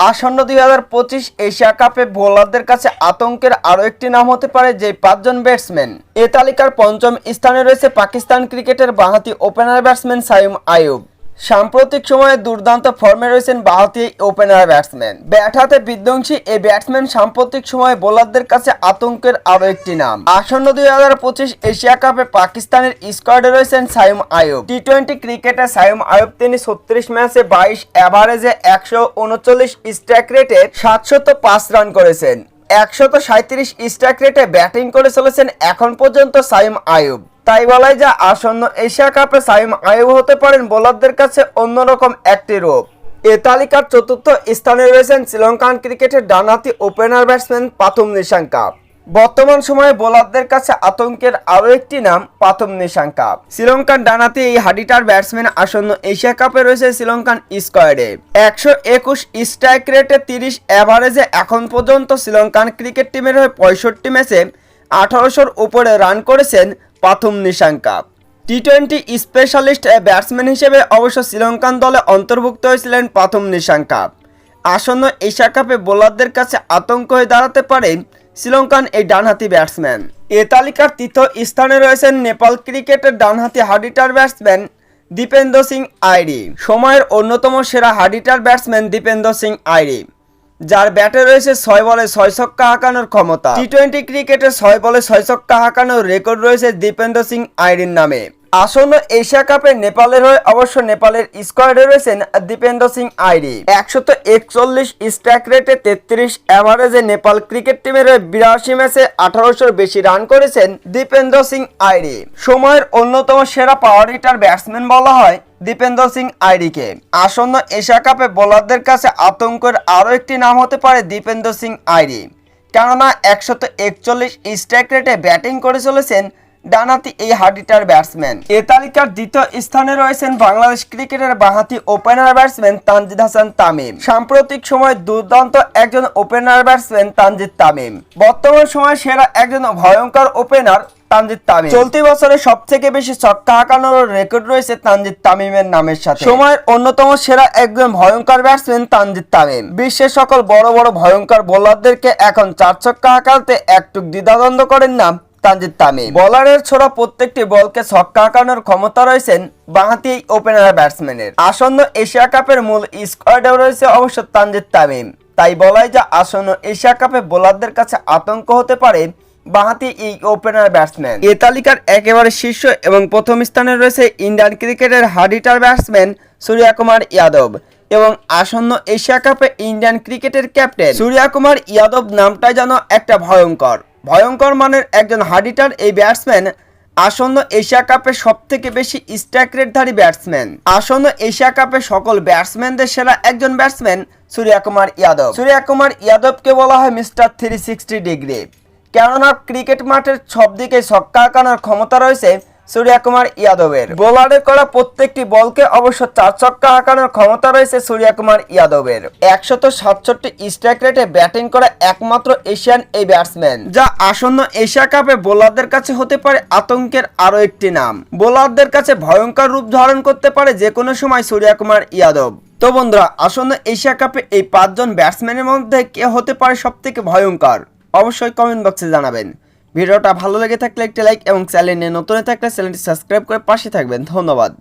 আসন্ন দুই হাজার পঁচিশ এশিয়া কাপে বোলারদের কাছে আতঙ্কের আরও একটি নাম হতে পারে যে পাঁচজন ব্যাটসম্যান। এ তালিকার পঞ্চম স্থানে রয়েছে পাকিস্তান ক্রিকেটের বাঁহাতি ওপেনার ব্যাটসম্যান সাইম আয়ুব সাম্প্রতিক সময়ে দুর্দান্ত ফর্মে রয়েছেন বাঁহাতি ওপেনার ব্যাটসম্যান ব্যাট হাতে বিধ্বংসী এই ব্যাটসম্যান সাম্প্রতিক সময়ে বোলারদের কাছে আতঙ্কের আরও একটি নাম। আসন্ন দুই হাজার পঁচিশ এশিয়া কাপে পাকিস্তানের স্কোয়াডে রয়েছেন সাইম আয়ুব। টি টোয়েন্টি ক্রিকেটে সাইম আয়ুব তিনি ছত্রিশ ম্যাচে বাইশ অ্যাভারেজে একশো উনচল্লিশ স্ট্রাইক রেটে সাতশত পাঁচ রান করেছেন। একশত সাঁত্রিশ স্ট্রাইক রেটে ব্যাটিং করে চলেছেন এখন পর্যন্ত সাইম আয়ুব। তাই বলাই যা আসন্ন এশিয়া কাপে সাইম আয়ুব হতে পারেন বোলারদের কাছে অন্যরকম একটি রূপ। এ তালিকার চতুর্থ স্থানে রয়েছেন শ্রীলঙ্কান ক্রিকেটের ডানহাতি ওপেনার ব্যাটসম্যান পাথুম নিশাঙ্কা। বর্তমান সময়ে বোলারদের কাছে আতঙ্কের আরও একটি নাম, পাথম নিশাঙ্কা। শ্রীলঙ্কান ডানাতে এই হাডিটার ব্যাটসম্যান আসন্ন এশিয়া কাপে রয়েছে শ্রীলঙ্কান স্কোয়াডে। একশো একুশ স্ট্রাইক রেটে তিরিশ অ্যাভারেজে এখন পর্যন্ত শ্রীলঙ্কান ক্রিকেট টিমের হয়ে পঁয়ষট্টি ম্যাচে আঠারোশোর উপরে রান করেছেন Pathum Nissanka T twenty specialist batsman হিসেবে অবশ্য শ্রীলঙ্কান দলে অন্তর্ভুক্ত হয়েছিলেন প্রথম নিশাঙ্কা আসন্ন এশিয়া কাপে বোলারদের কাছে আতঙ্ক হয়ে দাঁড়াতে পারে শ্রীলঙ্কান এই ডানহাতি ব্যাটসম্যান এ তালিকার তৃতীয় স্থানে রয়েছেন নেপাল ক্রিকেটের ডানহাতি hard hitter batsman Dipendra Singh Airee সময়ের অন্যতম সেরা hard hitter batsman Dipendra Singh Airee যার ব্যাটে রয়েছে ছয় বলে ছয় ছক্কা হাঁকানোর ক্ষমতা। টি টোয়েন্টি ক্রিকেটে ছয় বলে ছয় ছক্কা হাঁকানোর রেকর্ড রয়েছে দীপেন্দ্র সিং আইরিন নামে। আসন্ন এশিয়া কাপে নেপালের হয়ে অবশ্য নেপালের স্কোয়াডে রয়েছেন দীপেন্দ্র সিং আইরি একশত একচল্লিশ স্ট্রাইক রেটে তেত্রিশ অ্যাভারেজে নেপাল ক্রিকেট টিমের হয়ে বিরাশি ম্যাচে আঠারোশোর বেশি রান করেছেন দীপেন্দ্র সিং আইরি সময়ের অন্যতম সেরা পাওয়ার হিটার ব্যাটসম্যান বলা হয় দীপেন্দ্র সিং আইরিকে আসন্ন এশিয়া কাপে বোলারদের কাছে আতঙ্কের আরও একটি নাম হতে পারে দীপেন্দ্র সিং আইরি কেননা একশত একচল্লিশ স্ট্রাইক রেটে ব্যাটিং করে চলেছেন ডানাতি এই হাডিটার ব্যাটসম্যান। এ তালিকার দ্বিতীয় স্থানে রয়েছেন বাংলাদেশ ক্রিকেটের বাঁহাতি ওপেনার ব্যাটসম্যান তানজিদ হাসান তামিম। সাম্প্রতিক সময় দুর্দান্ত একজন ওপেনার ব্যাটসম্যান তানজিদ তামিম। বর্তমান সময়ে সেরা একজন ভয়ঙ্কর ওপেনার তানজিদ তামিম। চলতি বছরে সব থেকে বেশি ছক্কা হাঁকানোর রেকর্ড রয়েছে তানজিদ তামিমের নামের সাথে। সময়ের অন্যতম সেরা একজন ভয়ঙ্কর ব্যাটসম্যান তানজিদ তামিম। বিশ্বের সকল বড় বড় ভয়ঙ্কর বোলারদেরকে এখন চার ছক্কা হাঁকাতে একটুক দ্বিধাদ্বন্দ্ব করেন না তানজিদ তামিম। বলারের ছোড়া প্রত্যেকটি বলকে ছক্কা আঁকানোর ক্ষমতা রয়েছেন বাঁহাতি ওপেনার ব্যাটসম্যানের। আসন্ন এশিয়া কাপের মূল স্কোয়াডেও রয়েছে অবশ্য তানজিদ তামিম। তাই বলাই যে আসন্ন এশিয়া কাপে বোলারদের কাছে আতঙ্ক হতে পারে বাঁহাতি এই ওপেনার ব্যাটসম্যান। এ তালিকার একেবারে শীর্ষ এবং প্রথম স্থানে রয়েছে ইন্ডিয়ান ক্রিকেটের hard hitter batsman Surya Kumar Yadav এবং আসন্ন এশিয়া কাপে ইন্ডিয়ান ক্রিকেটের ক্যাপ্টেন সূর্যা কুমার যাদব নামটাই যেন একটা ভয়ঙ্কর। ভয়ঙ্কর মানের একজন হাডিটার এই ব্যাটসম্যান, আসন্ন এশিয়া কাপে সব থেকে বেশি স্ট্রাইক রেটধারী ব্যাটসম্যান। আসন্ন এশিয়া কাপে সকল ব্যাটসম্যানদের সেরা একজন ব্যাটসম্যান সূর্যা কুমার ইয়াদব। সূর্যা কুমার ইয়াদবকে বলা হয় মিস্টার থ্রি সিক্সটি ডিগ্রি কেননা ক্রিকেট মাঠের সব দিকে ছক্কা আঁকানোর ক্ষমতা রয়েছে সূর্যা কুমার যাদবের বোলারের করা প্রত্যেকটি বলকে অবশ্য চার ছক্কা হাঁকানোর ক্ষমতা রয়েছে সূর্যা ইয়াদবের। যাদবের একশত সাতষট্টি স্ট্রাইক রেটে ব্যাটিং করা একমাত্র এশিয়ান এই ব্যাটসম্যান, যা আসন্ন এশিয়া কাপে বোলারদের কাছে হতে পারে আতঙ্কের আরও একটি নাম। বোলারদের কাছে ভয়ঙ্কর রূপ ধারণ করতে পারে যে কোনো সময় সূর্যা ইয়াদব। যাদব তো বন্ধুরা, আসন্ন এশিয়া কাপে এই পাঁচজন ব্যাটসম্যানের মধ্যে কে হতে পারে সব থেকে ভয়ঙ্কর? অবশ্যই কমেন্ট বক্সে জানাবেন। ভিডিওটা ভালো লেগে থাকলে একটি লাইক এবং চ্যানেলে নতুন থাকলে চ্যানেলটি সাবস্ক্রাইব করে পাশে থাকবেন। ধন্যবাদ।